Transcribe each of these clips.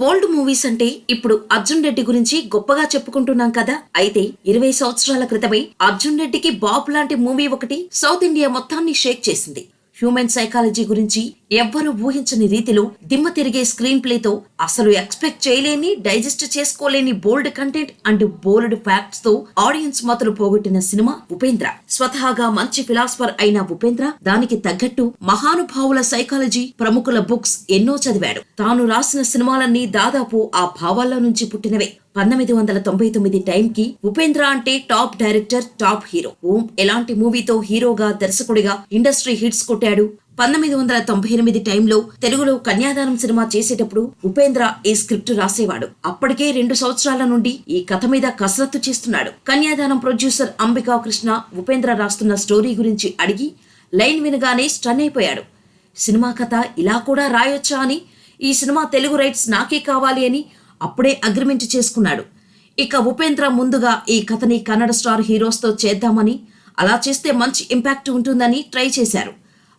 బోల్డ్ movies అంటే ఇప్పుడు అర్జున్ రెడ్డి గురించి గొప్పగా చెప్పుకుంటున్నాం కదా. అయితే ఇరవై సంవత్సరాల క్రితమే అర్జున్ రెడ్డికి బాబు లాంటి మూవీ ఒకటి సౌత్ ఇండియా మొత్తాన్ని షేక్ చేసింది. హ్యూమన్ సైకాలజీ గురించి ఎవ్వరూ ఊహించని రీతిలో దిమ్మ తిరిగే స్క్రీన్ ప్లేతో అసలు ఎక్స్పెక్ట్ చేయలేని డైజెస్ట్ చేసుకోలేని బోల్డ్ కంటెంట్ అండ్ బోల్డ్ ఫ్యాక్ట్స్తో ఆడియన్స్ మొదలు పోగొట్టిన సినిమా ఉపేంద్ర. స్వతహాగా మంచి ఫిలాసఫర్ అయిన ఉపేంద్ర దానికి తగ్గట్టు మహానుభావుల సైకాలజీ ప్రముఖుల బుక్స్ ఎన్నో చదివాడు. తాను రాసిన సినిమాలన్నీ దాదాపు ఆ భావాల్లో నుంచి పుట్టినవే. పంతొమ్మిది వందల తొంభై తొమ్మిది టైంకి ఉపేంద్ర అంటే top director top hero. Om ఎలాంటి మూవీతో హీరోగా దర్శకుడిగా ఇండస్ట్రీ హిట్స్ కొట్టాడు? పంతొమ్మిది వందల తొంభై ఎనిమిది టైంలో తెలుగులో కన్యాదానం సినిమా చేసేటప్పుడు ఉపేంద్ర ఈ స్క్రిప్ట్ రాసేవాడు? అప్పటికే రెండు సంవత్సరాల నుండి ఈ కథ మీద కసరత్తు చేస్తున్నాడు. కన్యాదానం ప్రొడ్యూసర్ అంబికా కృష్ణ ఉపేంద్ర రాస్తున్న స్టోరీ గురించి అడిగి లైన్ వినగానే స్టన్ అయిపోయాడు. సినిమా కథ ఇలా కూడా రాయొచ్చా అని? ఈ సినిమా తెలుగు రైట్స్ నాకే కావాలి అని అప్పుడే అగ్రిమెంట్ చేసుకున్నాడు. ఇక ఉపేంద్ర ముందుగా ఈ కథని కన్నడ స్టార్ హీరోస్తో చేద్దామని అలా చేస్తే మంచి ఇంపాక్ట్ ఉంటుందని ట్రై చేశారు.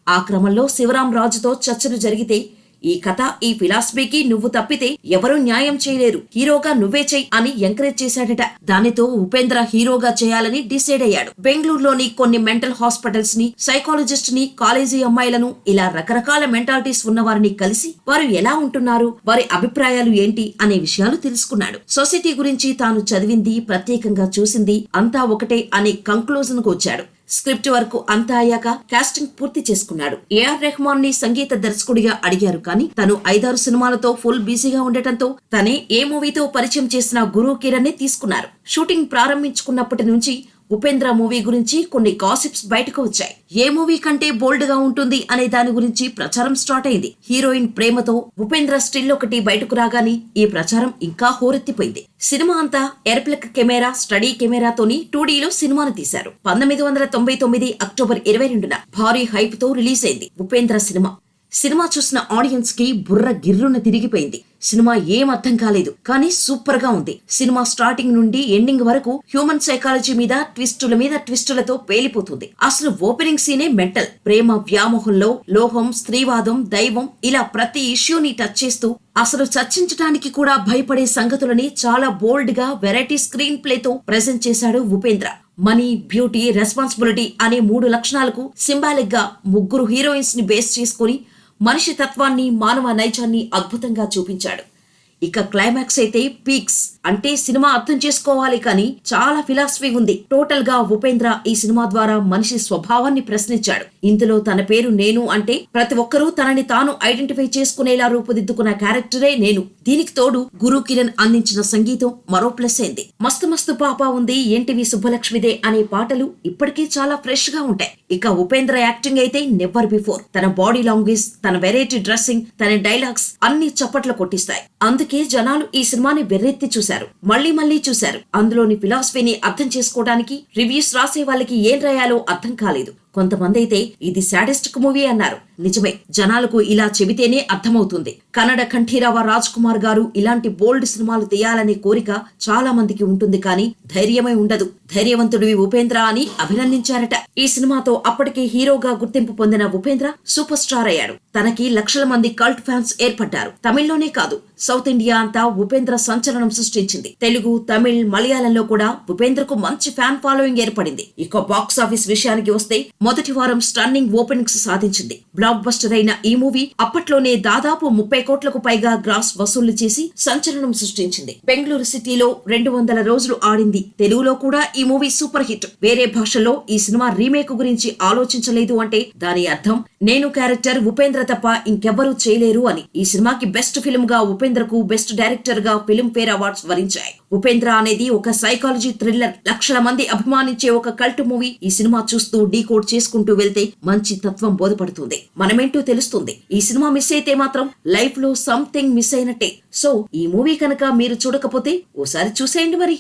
ఆ క్రమంలో శివరాం రాజుతో చర్చలు జరిగితే ఈ కథ ఈ ఫిలాసఫీకి నువ్వు తప్పితే ఎవరూ న్యాయం చేయలేరు. హీరోగా నువ్వే చెయ్యి అని ఎంకరేజ్ చేశాడట. దానితో ఉపేంద్ర హీరోగా చేయాలని డిసైడ్ అయ్యాడు. బెంగళూరులోని కొన్ని మెంటల్ హాస్పిటల్స్ని సైకాలజిస్ట్ని కాలేజీ అమ్మాయిలను ఇలా రకరకాల మెంటాలిటీస్ ఉన్న వారిని కలిసి వారు ఎలా ఉంటున్నారు వారి అభిప్రాయాలు ఏంటి అనే విషయాలు తెలుసుకున్నాడు. సొసైటీ గురించి తాను చదివింది ప్రత్యేకంగా చూసింది అంతా ఒకటే అనే కంక్లూజన్కు వచ్చాడు. స్క్రిప్ట్ వరకు అంతా అయ్యాక కాస్టింగ్ పూర్తి చేసుకున్నాడు. ఏఆర్ రెహమాన్ని సంగీత దర్శకుడిగా అడిగారు కానీ తను ఐదారు సినిమాలతో ఫుల్ బిజీగా ఉండటంతో తనే ఏ మూవీతో పరిచయం చేసిన గురు కిరణ్ని తీసుకున్నారు. షూటింగ్ ప్రారంభించుకున్నప్పటి నుంచి ఉపేంద్ర మూవీ గురించి కొన్ని గాసిప్స్ బయటకు వచ్చాయి. ఏ మూవీ కంటే బోల్డ్గా ఉంటుంది అనే దాని గురించి ప్రచారం స్టార్ట్ అయింది. హీరోయిన్ ప్రేమతో ఉపేంద్ర స్టిల్ ఒకటి బయటకు రాగానే ఈ ప్రచారం ఇంకా హోరెత్తిపోయింది. సినిమా అంతా ఎర్ప్లక్ కెమెరా స్టడీ కెమెరాతోని టూడీలో సినిమాను తీశారు. పంతొమ్మిది వందల తొంభై తొమ్మిది అక్టోబర్ ఇరవై రెండున భారీ హైప్తో రిలీజ్ అయింది ఉపేంద్ర సినిమా. సినిమా చూసిన ఆడియన్స్కి బుర్ర గిర్రున తిరిగిపోయింది. సినిమా ఏం అర్థం కాలేదు కానీ సూపర్గా ఉంది. సినిమా స్టార్టింగ్ నుండి ఎండింగ్ వరకు హ్యూమన్ సైకాలజీ మీద ట్విస్టుల మీద ట్విస్టులతో పేలిపోతుంది. అసలు ఓపెనింగ్ సీనే మెంటల్. ప్రేమ వ్యామోహంలో లోహం స్త్రీవాదం దైవం ఇలా ప్రతి ఇష్యూని టచ్ చేస్తూ అసలు చర్చించడానికి కూడా భయపడే సంగతులని చాలా బోల్డ్గా వెరైటీ స్క్రీన్ ప్లేతో ప్రెజెంట్ చేశాడు ఉపేంద్ర. మనీ బ్యూటీ రెస్పాన్సిబిలిటీ అనే మూడు లక్షణాలకు సింబాలిక్గా ముగ్గురు హీరోయిన్స్ని బేస్ చేసుకుని మనిషి తత్వాన్ని మానవ నైజాన్ని అద్భుతంగా చూపించాడు. ఇక క్లైమాక్స్ అయితే పీక్స్. అంటే సినిమా అర్థం చేసుకోవాలి కానీ చాలా ఫిలాసఫీ ఉంది. టోటల్గా ఉపేంద్ర ఈ సినిమా ద్వారా మనిషి స్వభావాన్ని ప్రశ్నించాడు. ఇందులో తన పేరు నేను అంటే ప్రతి ఒక్కరూ తనని తాను ఐడెంటిఫై చేసుకునేలా రూపుదిద్దుకున్న క్యారెక్టరే నేను. దీనికి తోడు గురు కిరణ్ అందించిన సంగీతం మరో ప్లస్ అయింది. మస్తు మస్తు పాప ఉంది ఏంటివి సుబ్బలక్ష్మిదే అనే పాటలు ఇప్పటికీ చాలా ఫ్రెష్గా ఉంటాయి. ఇక ఉపేంద్ర యాక్టింగ్ అయితే నెవర్ బిఫోర్ తన బాడీ లాంగ్వేజ్ తన వెరైటీ డ్రెస్సింగ్ తన డైలాగ్స్ అన్ని చప్పట్లు కొట్టిస్తాయి. అందుకే జనాలు ఈ సినిమాని వెర్రెత్తి చూశారు. మళ్ళీ మళ్ళీ చూశారు. అందులోని ఫిలాసఫీని అర్థం చేసుకోవడానికి రివ్యూస్ రాసే వాళ్ళకి ఏం రాయాలో అర్థం కాలేదు. కొంతమంది అయితే ఇది సాడెస్టిక్ మూవీ అన్నారు. నిజమే జనాలకు ఇలా చెబితేనే అర్థమవుతుంది. కన్నడ కంఠీరావ రాజ్ కుమార్ గారు ఇలాంటి బోల్డ్ సినిమాలు తీయాలనే కోరిక చాలా మందికి ఉంటుంది కానీ ధైర్యమే ఉండదు. ధైర్యవంతుడివి ఉపేంద్ర అని అభినందించారట. ఈ సినిమాతో అప్పటికే హీరోగా గుర్తింపు పొందిన ఉపేంద్ర సూపర్ స్టార్ అయ్యాడు. తనకి లక్షల మంది కల్ట్ ఫ్యాన్స్ ఏర్పడ్డారు. తమిళ్ళోనే కాదు సౌత్ ఇండియా అంతా ఉపేంద్ర సంచలనం సృష్టించింది. తెలుగు తమిళ్ మలయాళంలో కూడా ఉపేంద్రకు మంచి ఫ్యాన్ ఫాలోయింగ్ ఏర్పడింది. ఇక బాక్స్ ఆఫీస్ విషయానికి వస్తే మొదటి వారం స్టన్నింగ్ ఓపెనింగ్స్ సాధించింది. బ్లాక్ బస్టర్ అయిన ఈ మూవీ అప్పట్లోనే దాదాపు ముప్పై కోట్లకు పైగా గ్రాస్ వసూళ్ళు చేసి సంచలనం సృష్టించింది. బెంగళూరు సిటీలో రెండు వందల రోజులు ఆడింది. తెలుగులో కూడా ఈ మూవీ సూపర్ హిట్. వేరే భాషల్లో ఈ సినిమా రీమేక్ గురించి ఆలోచించలేదు అంటే దాని అర్థం నేను క్యారెక్టర్ ఉపేంద్ర తప్ప ఇంకెవ్వరూ చేయలేరు అని. ఈ సినిమాకి బెస్ట్ ఫిల్మ్గా ఉపేంద్ర కు బెస్ట్ డైరెక్టర్గా ఫిల్మ్ ఫేర్ అవార్డ్స్ వరించాయి. ఉపేంద్ర అనేది ఒక సైకాలజీ థ్రిల్లర్. లక్షల మంది అభిమానించే ఒక కల్ట్ మూవీ. ఈ సినిమా చూస్తూ డీకోడ్ చేసుకుంటూ వెళ్తే మంచి తత్వం బోధపడుతుంది. మనమేంటో తెలుస్తుంది. ఈ సినిమా మిస్ అయితే మాత్రం లైఫ్లో సంథింగ్ మిస్ అయినట్టే. సో ఈ మూవీ కనుక మీరు చూడకపోతే ఓసారి చూసేయండి మరి.